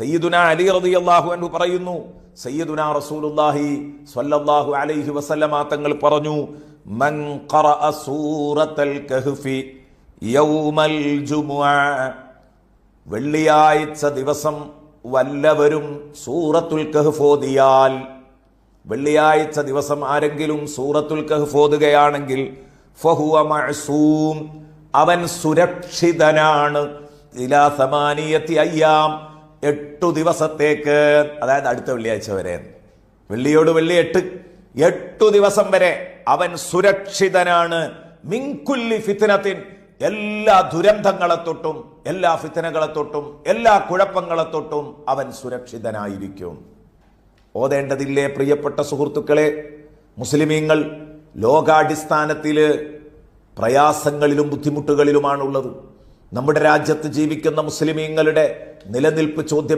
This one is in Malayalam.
സയ്യിദുന അലി റളിയല്ലാഹു അൻഹു പറയുന്നു സയ്യിദുന റസൂലുള്ളാഹി സ്വല്ലല്ലാഹു അലൈഹി വസല്ലമ തങ്ങൾ പറഞ്ഞു മൻ ഖറഅ സൂറത്തൽ കഹ്ഫി യൗമൽ ജുമുഅ. വെള്ളിയാഴ്ച ദിവസം വല്ലവരും സൂറത്തുൽ കഹ്ഫ് ഓതിയാൽ വെള്ളിയാഴ്ച ദിവസം ആരെങ്കിലും സൂറത്തുൽ കഹ്ഫ് ഓതുകയാണെങ്കിൽ ഫഹുവ മഅസൂം അവൻ സുരക്ഷിതനാണ്. ഇലാ സമാനിയത്തി അയ്യാം എട്ടു ദിവസത്തേക്ക് അതായത് അടുത്ത വെള്ളിയാഴ്ച വരെ. വെള്ളിയോട് വെള്ളി എട്ട്. എട്ടു ദിവസം വരെ അവൻ സുരക്ഷിതനാണ്. മിങ്കുല്ലി ഫിത്നത്തിൻ എല്ലാ ദുരന്തങ്ങളെ തൊട്ടും എല്ലാ ഫിത്തനകളെ തൊട്ടും എല്ലാ കുഴപ്പങ്ങളെ തൊട്ടും അവൻ സുരക്ഷിതനായിരിക്കും. ഓതേണ്ടതില്ലേ പ്രിയപ്പെട്ട സുഹൃത്തുക്കളെ? മുസ്ലിമീങ്ങൾ ലോകാടിസ്ഥാനത്തിൽ പ്രയാസങ്ങളിലും ബുദ്ധിമുട്ടുകളിലുമാണുള്ളത്. നമ്മുടെ രാജ്യത്ത് ജീവിക്കുന്ന മുസ്ലിമീങ്ങളുടെ നിലനിൽപ്പ് ചോദ്യം